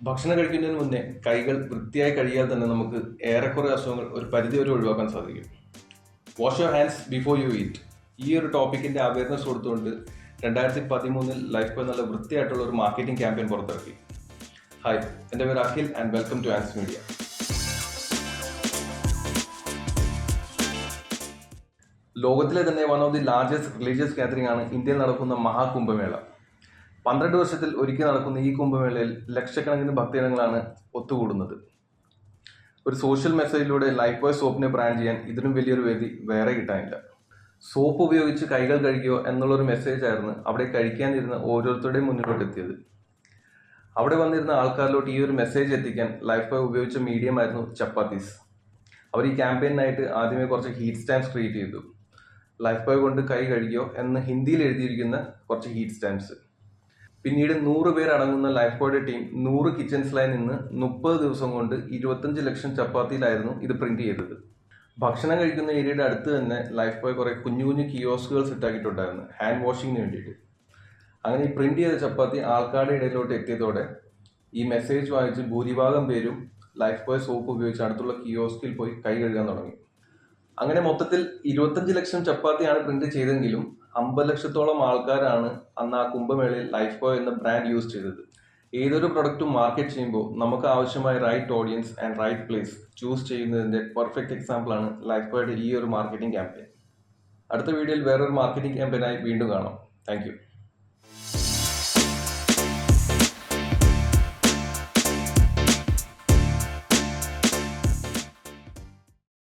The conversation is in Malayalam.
ഭക്ഷണം കഴിക്കുന്നതിന് മുന്നേ കൈകൾ വൃത്തിയായി കഴിയാൽ തന്നെ നമുക്ക് ഏറെക്കുറെ അസുഖങ്ങൾ ഒരു പരിധി വരെ ഒഴിവാക്കാൻ സാധിക്കും. Wash your hands before you eat ഈ ഒരു ടോപ്പിക്കിന്റെ അവയർനെസ് കൊടുത്തുകൊണ്ട് രണ്ടായിരത്തി പതിമൂന്നിൽ ലൈഫ് ബോയ് നല്ല വൃത്തിയായിട്ടുള്ള ഒരു മാർക്കറ്റിംഗ് ക്യാമ്പയിൻ പുറത്തിറക്കി. ഹായ് എന്റെ പേര് Akhil and welcome to Ann's media ലോകത്തിലെ തന്നെ one of the largest religious gathering ആണ് ഇന്ത്യയിൽ നടക്കുന്ന മഹാകുംഭമേള. പന്ത്രണ്ട് വർഷത്തിൽ ഒരിക്കൽ നടക്കുന്ന ഈ കുംഭമേളയിൽ ലക്ഷക്കണക്കിന് ഭക്തജനങ്ങളാണ് ഒത്തുകൂടുന്നത്. ഒരു സോഷ്യൽ മെസ്സേജിലൂടെ ലൈഫ് ബോയ് സോപ്പിനെ ബ്രാൻഡ് ചെയ്യാൻ ഇതിനും വലിയൊരു വേദി വേറെ കിട്ടാനില്ല. സോപ്പ് ഉപയോഗിച്ച് കൈകൾ കഴുകിയോ എന്നുള്ളൊരു മെസ്സേജ് ആയിരുന്നു അവിടെ കഴിക്കാനിരുന്ന ഓരോരുത്തരുടെയും മുന്നിലോട്ട് എത്തിയത്. അവിടെ വന്നിരുന്ന ആൾക്കാരിലോട്ട് ഈ ഒരു മെസ്സേജ് എത്തിക്കാൻ ലൈഫ് ബോയ് ഉപയോഗിച്ച മീഡിയം ആയിരുന്നു ചപ്പാത്തീസ്. അവർ ഈ ക്യാമ്പയിനായിട്ട് ആദ്യമേ കുറച്ച് ഹീറ്റ് സ്റ്റാൻസ് ക്രിയേറ്റ് ചെയ്തു. ലൈഫ് ബോയ് കൊണ്ട് കൈ കഴുകിയോ എന്ന് ഹിന്ദിയിൽ എഴുതിയിരിക്കുന്ന കുറച്ച് ഹീറ്റ് സ്റ്റാൻഡ്സ് പിന്നീട് നൂറ് പേർ അടങ്ങുന്ന ലൈഫ് ബോയുടെ ടീം നൂറ് കിച്ചൺസിലായി നിന്ന് മുപ്പത് ദിവസം കൊണ്ട് ഇരുപത്തഞ്ച് ലക്ഷം ചപ്പാത്തിയിലായിരുന്നു ഇത് പ്രിന്റ് ചെയ്തത്. ഭക്ഷണം കഴിക്കുന്ന ഏരിയയുടെ അടുത്ത് തന്നെ ലൈഫ് ബോയ് കുറേ കുഞ്ഞു കുഞ്ഞു കിയോസ്കുകൾ സെറ്റാക്കിയിട്ടുണ്ടായിരുന്നു. ഹാൻഡ് വാഷിങ്ങിന് വേണ്ടിയിട്ട്. അങ്ങനെ ഈ പ്രിന്റ് ചെയ്ത ചപ്പാത്തി ആൾക്കാരുടെ ഇടയിലോട്ട് എത്തിയതോടെ ഈ മെസ്സേജ് വായിച്ച് ഭൂരിഭാഗം പേരും ലൈഫ് ബോയ് സോപ്പ് ഉപയോഗിച്ച് അടുത്തുള്ള കിയോസ്കിൽ പോയി കൈ കഴുകാൻ തുടങ്ങി. അങ്ങനെ മൊത്തത്തിൽ ഇരുപത്തഞ്ച് ലക്ഷം ചപ്പാത്തിയാണ് പ്രിന്റ് ചെയ്തെങ്കിലും അമ്പത് ലക്ഷത്തോളം ആൾക്കാരാണ് അന്ന് ആ കുംഭമേളയിൽ ലൈഫ് ബോയ് എന്ന ബ്രാൻഡ് യൂസ് ചെയ്തത്. ഏതൊരു പ്രൊഡക്റ്റും മാർക്കറ്റ് ചെയ്യുമ്പോൾ നമുക്ക് ആവശ്യമായ right audience and right place choose ചെയ്യുന്നതിന്റെ പെർഫെക്റ്റ് എക്സാമ്പിളാണ് ലൈഫ് ബോയുടെ ഈ ഒരു മാർക്കറ്റിംഗ് ക്യാമ്പയിൻ അടുത്ത വീഡിയോയിൽ വേറൊരു മാർക്കറ്റിംഗ് ക്യാമ്പയിനായി വീണ്ടും കാണാം. താങ്ക്